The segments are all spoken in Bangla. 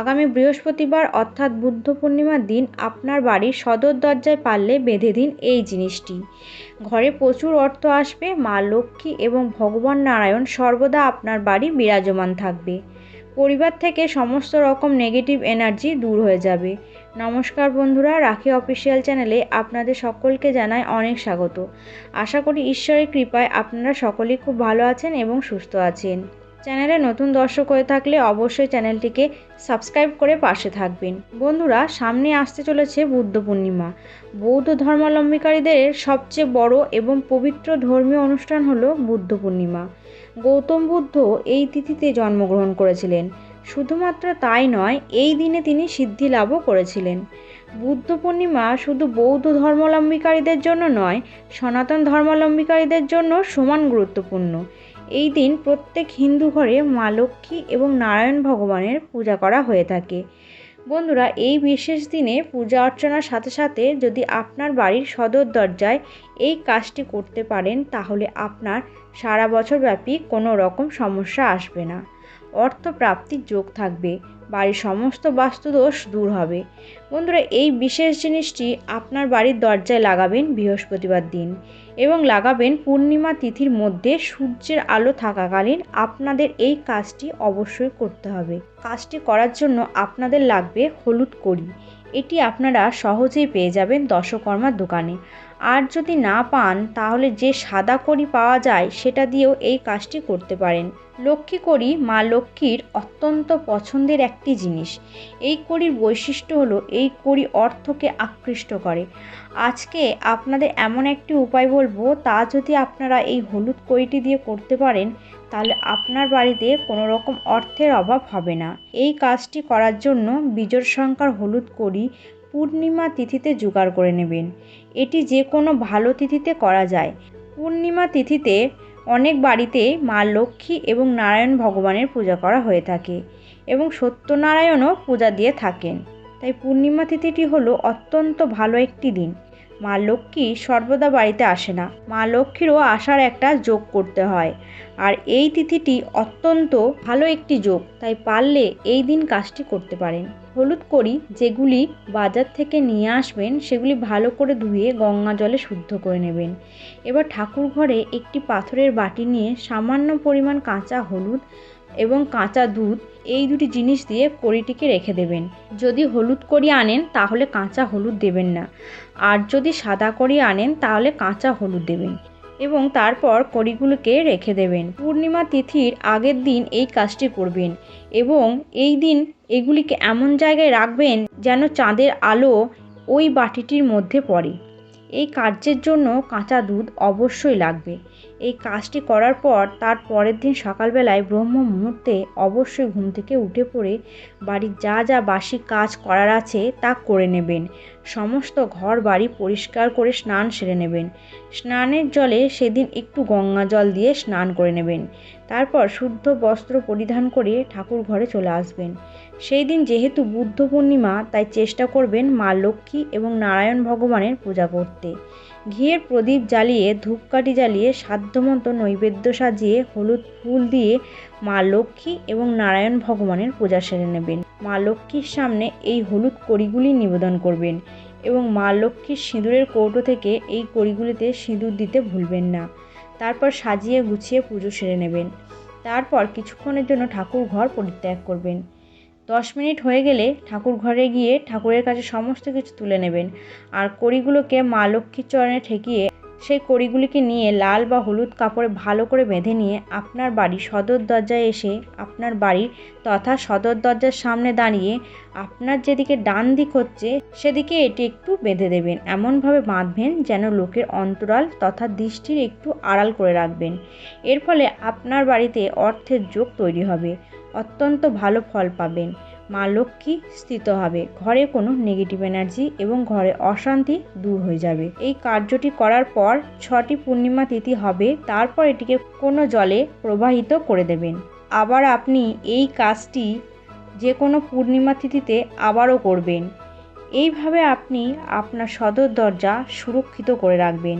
আগামী বৃহস্পতিবার অর্থাৎ বুদ্ধ পূর্ণিমার দিন আপনার বাড়ির সদর দরজায় পারলে বেঁধে দিন এই জিনিসটি। ঘরে প্রচুর অর্থ আসবে, মা লক্ষ্মী এবং ভগবান নারায়ণ সর্বদা আপনার বাড়ি বিরাজমান থাকবে। পরিবার থেকে সমস্ত রকম নেগেটিভ এনার্জি দূর হয়ে যাবে। নমস্কার বন্ধুরা, রাখি অফিসিয়াল চ্যানেলে আপনাদের সকলকে জানায় অনেক স্বাগত। আশা করি ঈশ্বরের কৃপায় আপনারা সকলেই খুব ভালো আছেন এবং সুস্থ আছেন। চ্যানেলে নতুন দর্শক হয়ে থাকলে অবশ্যই চ্যানেলটিকে সাবস্ক্রাইব করে পাশে থাকবেন। বন্ধুরা, সামনে আসতে চলেছে বুদ্ধ পূর্ণিমা। বৌদ্ধ ধর্মাবলম্বীকারীদের সবচেয়ে বড় এবং পবিত্র ধর্মীয় অনুষ্ঠান হলো বুদ্ধ পূর্ণিমা। গৌতম বুদ্ধ এই তিথিতে জন্মগ্রহণ করেছিলেন। শুধুমাত্র তাই নয়, এই দিনে তিনি সিদ্ধি লাভও করেছিলেন। বুদ্ধ পূর্ণিমা শুধু বৌদ্ধ ধর্মাবলম্বীকারীদের জন্য নয়, সনাতন ধর্মাবলম্বীকারীদের জন্য সমান গুরুত্বপূর্ণ। এই দিন প্রত্যেক হিন্দু ঘরে মা লক্ষ্মী এবং নারায়ণ ভগবানের পূজা করা হয়ে থাকে। বন্ধুরা, এই বিশেষ দিনে পূজা অর্চনার সাথে সাথে যদি আপনার বাড়ির সদর দরজায় এই কাজটি করতে পারেন, তাহলে আপনার সারা বছর ব্যাপী কোনো রকম সমস্যা আসবে না। অর্থপ্রাপ্তির যোগ থাকবে। বাড়ির সমস্ত বাস্তুদোষ দূর হবে। বন্ধুরা, এই বিশেষ জিনিসটি আপনার বাড়ির দরজায় লাগাবেন বৃহস্পতিবার দিন এবং লাগাবেন পূর্ণিমা তিথির মধ্যে সূর্যের আলো থাকাকালীন আপনাদের এই কাজটি অবশ্যই করতে হবে। কাজটি করার জন্য আপনাদের লাগবে হলুদ কড়ি। এটি আপনারা সহজেই পেয়ে যাবেন দশকর্মার দোকানে। আর যদি না পান, তাহলে যে সাদা কড়ি পাওয়া যায়, সেটা দিয়েও এই কাজটি করতে পারেন। লক্ষ্মী কড়ি মা লক্ষ্মীর অত্যন্ত পছন্দের একটি জিনিস। এই কড়ির বৈশিষ্ট্য হলো, এই কড়ি অর্থকে আকৃষ্ট করে। আজকে আপনাদের এমন একটি উপায় বলব, তা যদি আপনারা এই হলুদ কড়িটি দিয়ে করতে পারেন, তাহলে আপনার বাড়িতে কোনো রকম অর্থের অভাব হবে না। এই কাজটি করার জন্য বিজোড় সংখ্যার হলুদ কড়ি পূর্ণিমা তিথিতে জোগাড় করে নেবেন। এটি যে কোনো ভালো তিথিতে করা যায়। পূর্ণিমা তিথিতে অনেক বাড়িতে মা লক্ষ্মী এবং নারায়ণ ভগবানের পূজা করা হয়ে থাকে এবং সত্যনারায়ণও পূজা দিয়ে থাকেন। তাই পূর্ণিমা তিথিটি হলো অত্যন্ত ভালো একটি দিন। মা লক্ষ্মী সর্বদা বাড়িতে আসে না। মা লক্ষ্মীরও আসার একটা যোগ করতে হয়। আর এই তিথিটি অত্যন্ত ভালো একটি যোগ, তাই পারলে এই দিন কাজটি করতে পারেন। হলুদ করি যেগুলি বাজার থেকে নিয়ে আসবেন, সেগুলি ভালো করে ধুয়ে গঙ্গা জলে শুদ্ধ করে নেবেন। এবার ঠাকুর ঘরে একটি পাথরের বাটি নিয়ে সামান্য পরিমাণ কাঁচা হলুদ এবং কাঁচা দুধ, এই দুটি জিনিস দিয়ে কড়িটিকে রেখে দেবেন। যদি হলুদ কড়ি আনেন, তাহলে কাঁচা হলুদ দেবেন না। আর যদি সাদা কড়ি আনেন, তাহলে কাঁচা হলুদ দেবেন এবং তারপর কড়িগুলোকে রেখে দেবেন। পূর্ণিমা তিথির আগের দিন এই কাজটি করবেন এবং এই দিন এগুলিকে এমন জায়গায় রাখবেন যেন চাঁদের আলো ওই বাটিটির মধ্যে পড়ে। এই কার্যের জন্য কাঁচা দুধ অবশ্যই লাগবে। এই কাজটি করার পর তার পরের দিন সকালবেলায় ব্রহ্ম মুহূর্তে অবশ্যই ঘুম থেকে উঠে পড়ে বাড়ির যা যা বাসি কাজ করার আছে তা করে নেবেন। সমস্ত ঘর বাড়ি পরিষ্কার করে স্নান সেরে নেবেন। স্নানের জলে সেদিন একটু গঙ্গা জল দিয়ে স্নান করে নেবেন। তারপর শুদ্ধ বস্ত্র পরিধান করে ঠাকুর ঘরে চলে আসবেন। সেই দিন যেহেতু বুদ্ধ পূর্ণিমা, তাই চেষ্টা করবেন মা লক্ষ্মী এবং নারায়ণ ভগবানের পূজা করতে। ঘিয়ের প্রদীপ জ্বালিয়ে, ধূপকাঠি জ্বালিয়ে, সাধ্যমতো নৈবেদ্য সাজিয়ে, হলুদ ফুল দিয়ে মা লক্ষ্মী এবং নারায়ণ ভগবানের পূজা সেরে নেবেন। মা লক্ষ্মীর সামনে এই হলুদ কড়িগুলি নিবেদন করবেন এবং মা লক্ষ্মীর সিঁদুরের কৌটো থেকে এই কড়িগুলিতে সিঁদুর দিতে ভুলবেন না। তারপর সাজিয়ে গুছিয়ে পুজো সেরে নেবেন। তারপর কিছুক্ষণের জন্য ঠাকুর ঘর পরিত্যাগ করবেন। দশ মিনিট হয়ে গেলে ঠাকুর ঘরে গিয়ে ঠাকুরের কাছে সমস্ত কিছু তুলে নেবেন। আর কড়িগুলোকে মা লক্ষ্মীর চরণে ঠেকিয়ে সেই কড়িগুলিকে নিয়ে লাল বা হলুদ কাপড়ে ভালো করে বেঁধে নিয়ে আপনার বাড়ি সদর দরজায় এসে আপনার বাড়ির তথা সদর দরজার সামনে দাঁড়িয়ে আপনার যেদিকে ডান দিক হচ্ছে সেদিকে এটি একটু বেঁধে দেবেন। এমনভাবে বাঁধবেন যেন লোকের অন্তরাল তথা দৃষ্টির একটু আড়াল করে রাখবেন। এর ফলে আপনার বাড়িতে অর্থের যোগ তৈরি হবে। অত্যন্ত ভালো ফল পাবেন। মা লক্ষ্মী স্থিত হবে। ঘরে কোনো নেগেটিভ এনার্জি এবং ঘরে অশান্তি দূর হয়ে যাবে। এই কার্যটি করার পর ছটি পূর্ণিমা তিথি হবে, তারপর এটিকে কোনো জলে প্রবাহিত করে দেবেন। আবার আপনি এই কাজটি যে কোনো পূর্ণিমা তিথিতে আবারও করবেন। এইভাবে আপনি আপনার সদর দরজা সুরক্ষিত করে রাখবেন।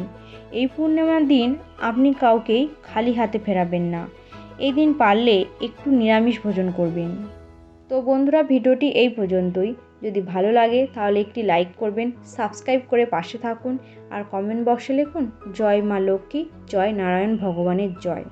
এই পূর্ণিমার দিন আপনি কাউকেই খালি হাতে ফেরাবেন না। এই দিন পারলে একটু নিরামিষ ভোজন করবেন। তো বন্ধুরা, ভিডিওটি এই পর্যন্তই। যদি ভালো লাগে, তাহলে একটি লাইক করবেন, সাবস্ক্রাইব করে পাশে থাকুন, আর কমেন্ট বক্সে লিখুন, জয় মা লক্ষ্মী, জয় নারায়ণ ভগবানের জয়।